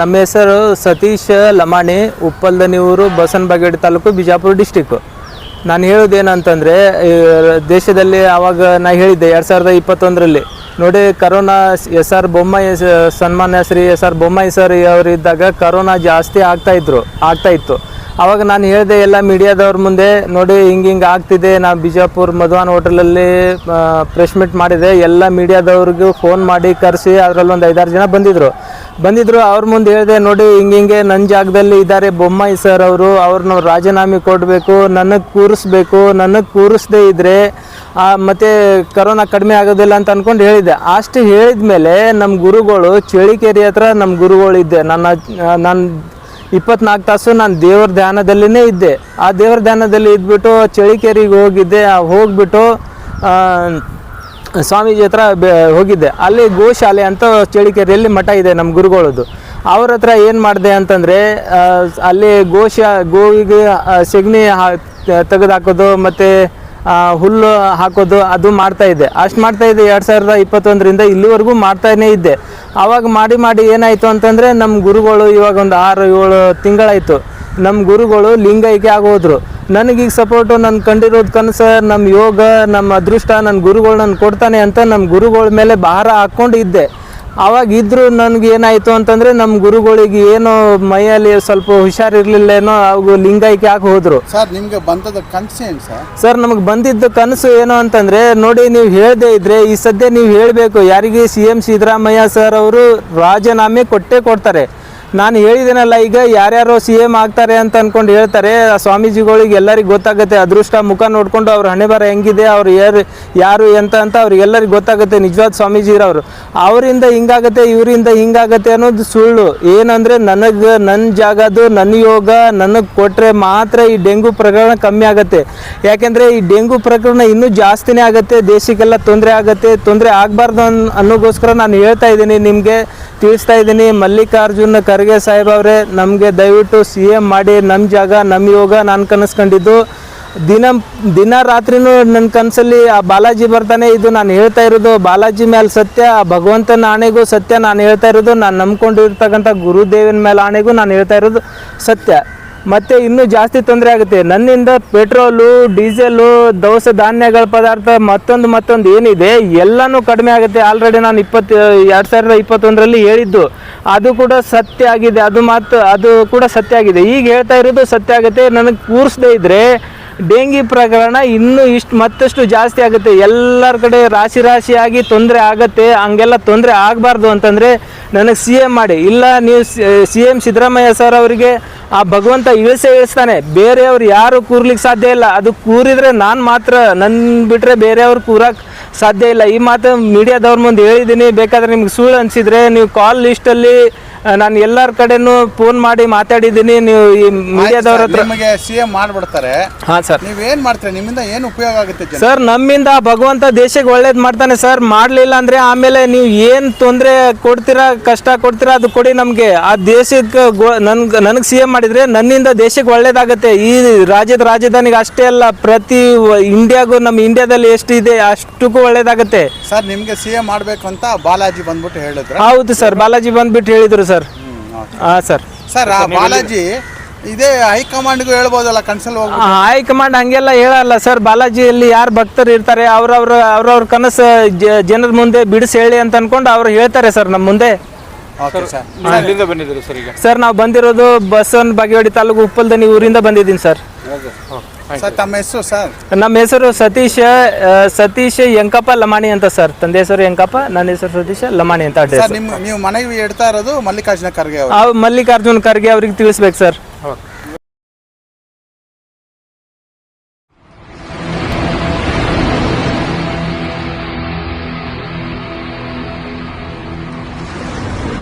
ನಮ್ಮ ಹೆಸರು ಸತೀಶ್ ಲಮಾಣಿ ಉಪ್ಪಲ್ದನಿ ಊರು ಬಸವನ ಬಾಗೇಡಿ ತಾಲೂಕು, ಬಿಜಾಪುರ ಡಿಸ್ಟಿಕ್ಕು ನಾನು ಹೇಳೋದೇನಂತಂದರೆ ದೇಶದಲ್ಲಿ ಆವಾಗ ನಾ ಹೇಳಿದ್ದೆ ಎರಡು ಸಾವಿರದ ಇಪ್ಪತ್ತೊಂದರಲ್ಲಿ. ನೋಡಿ, ಕರೋನಾ ಎಸ್ ಆರ್ ಬೊಮ್ಮಾಯಿ ಸನ್ಮಾನ ಸನ್ಮಾನ್ಯ Shri S R Bommai sir ಅವರಿದ್ದಾಗ corona ಜಾಸ್ತಿ ಆಗ್ತಾಯಿದ್ರು ಆಗ್ತಾಯಿತ್ತು ಆವಾಗ ನಾನು ಹೇಳಿದೆ ಎಲ್ಲ ಮೀಡಿಯಾದವ್ರ ಮುಂದೆ, ನೋಡಿ, ಹಿಂಗೆ ಹಿಂಗೆ ಆಗ್ತಿದೆ ನಾನು ಬಿಜಾಪುರ ಮಧುವಾನ್ ಹೋಟೆಲಲ್ಲಿ ಪ್ರೆಸ್ ಮೀಟ್ ಮಾಡಿದೆ, ಎಲ್ಲ ಮೀಡಿಯಾದವ್ರಿಗೂ ಫೋನ್ ಮಾಡಿ ಕರೆಸಿ, ಅದರಲ್ಲೊಂದು ಐದಾರು ಜನ ಬಂದಿದ್ರು. ಬಂದಿದ್ರು, ಅವ್ರ ಮುಂದೆ ಹೇಳಿದೆ, ನೋಡಿ, ಹಿಂಗೆ ಹಿಂಗೆ ನನ್ನ ಜಾಗದಲ್ಲಿ ಇದ್ದಾರೆ ಬೊಮ್ಮಾಯಿ ಸರ್ ಅವರು ಅವ್ರನ್ನ ರಾಜೀನಾಮೆ ಕೊಡಬೇಕು, ನನಗೆ ಕೂರಿಸ್ಬೇಕು, ನನಗೆ ಕೂರಿಸ್ದೇ ಇದ್ರೆ ಮತ್ತು ಕರೋನಾ ಕಡಿಮೆ ಆಗೋದಿಲ್ಲ ಅಂತ ಅನ್ಕೊಂಡು ಹೇಳಿದ್ದೆ. ಅಷ್ಟು ಹೇಳಿದ ಮೇಲೆ ನಮ್ಮ ಗುರುಗಳು ಚಳಿಕೇರಿ ಹತ್ರ ನಮ್ಮ ಗುರುಗಳು ಇದ್ದೆ. ನನ್ನ, ನಾನು ಇಪ್ಪತ್ನಾಲ್ಕು ತಾಸು ನಾನು ದೇವ್ರ ಧ್ಯಾನದಲ್ಲಿನೇ ಇದ್ದೆ. ಆ ದೇವ್ರ ಧ್ಯಾನದಲ್ಲಿ ಇದ್ಬಿಟ್ಟು ಚಳಿಕೇರಿಗೆ ಹೋಗಿದ್ದೆ. ಹೋಗ್ಬಿಟ್ಟು ಸ್ವಾಮೀಜಿ ಹತ್ರ ಹೋಗಿದ್ದೆ. ಅಲ್ಲಿ ಗೋಶಾಲೆ ಅಂತ ಚಳಿಕೆರೆಯಲ್ಲಿ ಮಠ ಇದೆ ನಮ್ಮ ಗುರುಗಳದ್ದು. ಅವ್ರ ಹತ್ರ ಏನು ಮಾಡಿದೆ ಅಂತಂದರೆ ಅಲ್ಲಿ ಗೋಶ, ಗೋವಿಗೆ ಸೆಗಣಿ ಹಾ, ತೆಗೆದು ಹಾಕೋದು ಮತ್ತು ಹುಲ್ಲು ಹಾಕೋದು ಅದು ಮಾಡ್ತಾ ಇದ್ದೆ. ಅಷ್ಟು ಮಾಡ್ತಾ ಇದ್ದೆ ಎರಡು ಸಾವಿರದ ಇಪ್ಪತ್ತೊಂದರಿಂದ ಇಲ್ಲಿವರೆಗೂ ಮಾಡ್ತಾನೇ ಇದ್ದೆ. ಆವಾಗ ಮಾಡಿ ಮಾಡಿ ಏನಾಯಿತು ಅಂತಂದರೆ, ನಮ್ಮ ಗುರುಗಳು ಇವಾಗ ಒಂದು ಆರು ಏಳು ತಿಂಗಳಾಯಿತು. ನಮ್ಮ ಗುರುಗಳು ಲಿಂಗೈಕ್ಯ ಆಗೋದ್ರು. ನನಗೀಗ ಸಪೋರ್ಟು ನನ್ನ ಕಂಡಿರೋದು ಕನಸು ನಮ್ಮ ಯೋಗ ನಮ್ಮ ಅದೃಷ್ಟ ನನ್ನ ಗುರುಗಳು ನನ್ನ ಕೊಡ್ತಾನೆ ಅಂತ ನಮ್ಮ ಗುರುಗಳ ಮೇಲೆ ಭಾರ ಹಾಕ್ಕೊಂಡು ಇದ್ದೆ ಆವಾಗ ನನಗೆ ಏನಾಯಿತು ಅಂತಂದರೆ ನಮ್ಮ ಗುರುಗಳಿಗೆ ಏನೋ ಮೈಯಲ್ಲಿ ಸ್ವಲ್ಪ ಹುಷಾರಿರ್ಲಿಲ್ಲೇನೋ ಅವು ಲಿಂಗೈಕ್ಯ ಹಾಕಿ ಹೋದರು. ಸರ್ ನಿಮಗೆ ಬಂದದ ಕನಸು ಏನು ಸರ್? ಸರ್ ನಮಗೆ ಬಂದಿದ್ದು ಕನಸು ಏನು ಅಂತಂದ್ರೆ ನೋಡಿ ನೀವು ಹೇಳದೇ ಇದ್ರೆ ಈ ಸದ್ಯ ನೀವು ಹೇಳಬೇಕು ಯಾರಿಗೆ ಸಿ ಎಂ ಸಿದ್ದರಾಮಯ್ಯ ಸರ್ ಅವರು ರಾಜೀನಾಮೆ ಕೊಟ್ಟೇ ಕೊಡ್ತಾರೆ. ನಾನು ಹೇಳಿದ್ದೇನಲ್ಲ ಈಗ ಯಾರ್ಯಾರೋ ಸಿ ಎಂ ಆಗ್ತಾರೆ ಅಂತ ಅಂದ್ಕೊಂಡು ಹೇಳ್ತಾರೆ ಆ ಸ್ವಾಮೀಜಿಗಳಿಗೆ ಎಲ್ಲರಿಗೂ ಗೊತ್ತಾಗುತ್ತೆ, ಅದೃಷ್ಟ ಮುಖ ನೋಡಿಕೊಂಡು ಅವ್ರ ಹಣೆ ಬರ ಹೆಂಗಿದೆ, ಅವ್ರು ಯಾರು ಯಾರು ಎಂತ ಅಂತ ಅವ್ರಿಗೆಲ್ಲರಿಗೂ ಗೊತ್ತಾಗುತ್ತೆ, ನಿಜವಾದ ಸ್ವಾಮೀಜಿ ಇರೋರು. ಅವರಿಂದ ಹಿಂಗಾಗತ್ತೆ, ಇವರಿಂದ ಹಿಂಗಾಗತ್ತೆ ಅನ್ನೋದು ಸುಳ್ಳು. ಏನಂದ್ರೆ, ನನಗೆ ನನ್ನ ಜಾಗದು ನನ್ನ ಯೋಗ, ನನಗೆ ಕೊಟ್ಟರೆ ಮಾತ್ರ ಈ ಡೆಂಗು ಪ್ರಕರಣ ಕಮ್ಮಿ ಆಗುತ್ತೆ. ಯಾಕೆಂದರೆ, ಈ ಡೆಂಗು ಪ್ರಕರಣ ಇನ್ನೂ ಜಾಸ್ತಿನೇ ಆಗುತ್ತೆ, ದೇಶಕ್ಕೆಲ್ಲ ತೊಂದರೆ ಆಗುತ್ತೆ, ತೊಂದರೆ ಆಗಬಾರ್ದು ಅನ್, ಅನ್ನೋಗೋಸ್ಕರ ನಾನು ಹೇಳ್ತಾ ಇದ್ದೀನಿ, ನಿಮಗೆ ತಿಳಿಸ್ತಾ ಇದ್ದೀನಿ, ಮಲ್ಲಿಕಾರ್ಜುನ ಖರ್ಗೆ ಸಾಹೇಬ್ ಅವರೇ, ನಮಗೆ ದಯವಿಟ್ಟು ಸಿ ಎಂ ಮಾಡಿ ನಮ್ಮ ಜಾಗ ನಮ್ಮ ಯೋಗ ನಾನು ಕನಸ್ಕೊಂಡಿದ್ದು. ದಿನ ದಿನ ರಾತ್ರಿನೂ ನನ್ನ ಕನಸಲ್ಲಿ ಆ ಬಾಲಾಜಿ ಬರ್ತಾನೆ, ಇದು ನಾನು ಹೇಳ್ತಾ ಇರೋದು. ಬಾಲಾಜಿ ಮೇಲೆ ಸತ್ಯ, ಆ ಭಗವಂತನ ಆಣೆಗೂ ಸತ್ಯ ನಾನು ಹೇಳ್ತಾ ಇರೋದು. ನಾನು ನಂಬ್ಕೊಂಡಿರ್ತಕ್ಕಂಥ ಗುರುದೇವನ ಮೇಲೆ ಆಣೆಗೂ ನಾನು ಹೇಳ್ತಾ ಇರೋದು ಸತ್ಯ. ಮತ್ತೆ ಇನ್ನೂ ಜಾಸ್ತಿ ತೊಂದರೆ ಆಗುತ್ತೆ. ನನ್ನಿಂದ ಪೆಟ್ರೋಲು, ಡೀಸೆಲು, ದವಸ ಧಾನ್ಯಗಳ ಪದಾರ್ಥ ಮತ್ತೊಂದು ಮತ್ತೊಂದು ಏನಿದೆ, ಎಲ್ಲನೂ ಕಡಿಮೆ ಆಗುತ್ತೆ. ಆಲ್ರೆಡಿ ನಾನು ಇಪ್ಪತ್ತು, ಎರಡು ಸಾವಿರದ ಇಪ್ಪತ್ತೊಂದರಲ್ಲಿ ಹೇಳಿದ್ದು, ಅದು ಕೂಡ ಸತ್ಯ ಆಗಿದೆ. ಅದು ಮಾತು ಅದು ಕೂಡ ಸತ್ಯ ಆಗಿದೆ. ಈಗ ಹೇಳ್ತಾ ಇರೋದು ಸತ್ಯ ಆಗುತ್ತೆ. ನನಗೆ ಕೂರಿಸದೇ ಇದ್ದರೆ ಡೆಂಗಿ ಪ್ರಕರಣ ಇನ್ನೂ ಇಷ್ಟು ಮತ್ತಷ್ಟು ಜಾಸ್ತಿ ಆಗುತ್ತೆ. ಎಲ್ಲರ ಕಡೆ ರಾಶಿ ರಾಶಿಯಾಗಿ ತೊಂದರೆ ಆಗುತ್ತೆ. ಹಂಗೆಲ್ಲ ತೊಂದರೆ ಆಗಬಾರ್ದು ಅಂತಂದರೆ ನನಗೆ ಸಿ ಎಂ ಮಾಡಿ. ಇಲ್ಲ ನೀವು ಸಿ ಎಂ ಸಿದ್ದರಾಮಯ್ಯ ಸರ್ ಅವರಿಗೆ ಆ ಭಗವಂತ ಇಳಿಸೇ ಇಳಿಸ್ತಾನೆ. ಬೇರೆಯವ್ರು ಯಾರು ಕೂರ್ಲಿಕ್ಕೆ ಸಾಧ್ಯ ಇಲ್ಲ. ಅದು ಕೂರಿದ್ರೆ ನಾನು ಮಾತ್ರ ನನ್ನ ಬಿಟ್ಟರೆ ಬೇರೆಯವ್ರು ಕೂರಕ್ಕೆ ಸಾಧ್ಯ ಇಲ್ಲ. ಈ ಮಾತು ಮೀಡಿಯಾದವ್ರ ಮುಂದೆ ಹೇಳಿದ್ದೀನಿ ಬೇಕಾದರೆ ನಿಮ್ಗೆ ಸುಳ್ಳು ಅನಿಸಿದ್ರೆ ನೀವು ಕಾಲ್ ಲಿಸ್ಟಲ್ಲಿ ನಾನು ಎಲ್ಲರ ಕಡೆನೂ ಫೋನ್ ಮಾಡಿ ಮಾತಾಡಿದ್ದೀನಿ ನೀವು ಈ ಮೀಡಿಯಾದವ್ರ ಹತ್ರ ನಿಮಗೆ ಸಿಎಂ ಮಾಡ್ಬಿಡ್ತಾರೆ. ಹಾ ಸರ್. ನೀವೇನ್ ಮಾಡ್ತೀರಾ? ನಿಮ್ಮಿಂದ ಏನು ಉಪಯೋಗ ಆಗುತ್ತೆ ಜನ? ಸರ್ ನಮ್ಮಿಂದ ಭಗವಂತ ದೇಶಕ್ಕೆ ಒಳ್ಳೇದು ಮಾಡ್ತಾನೆ ಸರ್. ಮಾಡಲಿಲ್ಲ ಅಂದ್ರೆ ಆಮೇಲೆ ನೀವು ಏನು ತೊಂದರೆ ಕೊಡ್ತೀರಾ ಕಷ್ಟ ಕೊಡ್ತೀರಾ ಅದು ಕೊಡಿ ನಮಗೆ. ಆ ದೇಶಕ್ಕೆ ಗೊ ನನ್ಗೆ ನನಗೆ ಸಿ ಎಂ ಮಾಡಿದರೆ ನನ್ನಿಂದ ದೇಶಕ್ಕೆ ಒಳ್ಳೇದಾಗತ್ತೆ. ಈ ರಾಜ್ಯದ ರಾಜಧಾನಿಗೆ ಅಷ್ಟೇ ಅಲ್ಲ ಪ್ರತಿ ವ- ಇಂಡಿಯಾಗೂ ನಮ್ಮ ಇಂಡಿಯಾದಲ್ಲಿ ಎಷ್ಟು ಇದೆ ಅಷ್ಟಕ್ಕೂ ಒಳ್ಳೇದಾಗುತ್ತೆ. ಸರ್ ನಿಮ್ಗೆ ಸಿ ಎಂ ಮಾಡ್ಬೇಕು ಅಂತ ಬಾಲಾಜಿ ಬಂದ್ಬಿಟ್ಟು ಹೇಳಿದ್ರು. ಹೌದು ಸರ್ ಬಾಲಾಜಿ ಬಂದ್ಬಿಟ್ಟು ಹೇಳಿದ್ರು ಸರ್. ಹಾಂ ಸರ್. ಸರ್ ಆ ಬಾಲಾಜಿ ಇದೇ ಹೈಕಮಾಂಡ್ಗೂ ಹೇಳ್ಬೋದಲ್ಲ ಕನ್ಸಲ್ ಹೋಗಿ ಹೈಕಮಾಂಡ್ ಹಂಗೆಲ್ಲ ಹೇಳಲ್ಲ ಸರ್. ಬಾಲಾಜಿಯಲ್ಲಿ ಯಾರು ಭಕ್ತರು ಇರ್ತಾರೆ ಅವ್ರವ್ರ ಅವ್ರವ್ರ ಕನಸು ಜನರ ಮುಂದೆ ಬಿಡಿಸಿ ಹೇಳಿ ಅಂತ ಅನ್ಕೊಂಡು ಅವ್ರು ಹೇಳ್ತಾರೆ ಸರ್ ನಮ್ಮ ಮುಂದೆ. ಸರ್ ಸರ್ ಸರ್ ನಾವು ಬಂದಿರೋದು ಬಸವನ ಬಾಗೇವಾಡಿ ತಾಲೂಕು ಉಪ್ಪಲ್ದನಿ ಊರಿಂದ ಬಂದಿದ್ದೀನಿ ಸರ್. ಸರ್ ತಮ್ಮ ಹೆಸರು ಸರ್? ನಮ್ಮ ಹೆಸರು ಸತೀಶ್ ಆ, ಸತೀಶ್ ಯಂಕಪ್ಪ ಲಮಾಣಿ ಅಂತ ಸರ್. ತಂದೆ ಹೆಸರು ಯಂಕಪ್ಪ ನನ್ನ ಹೆಸರು ಸತೀಶ್ ಲಮಾಣಿ ಅಂತ ಅಡ್ರೆಸ್. ನೀವು ಮನೆಗೆ ಇಡ್ತಾ ಇರೋದು ಮಲ್ಲಿಕಾರ್ಜುನ ಖರ್ಗೆ ಮಲ್ಲಿಕಾರ್ಜುನ್ ಖರ್ಗೆ ಅವ್ರಿಗೆ ತಿಳಿಸ್ಬೇಕು ಸರ್. ಓಕೆ.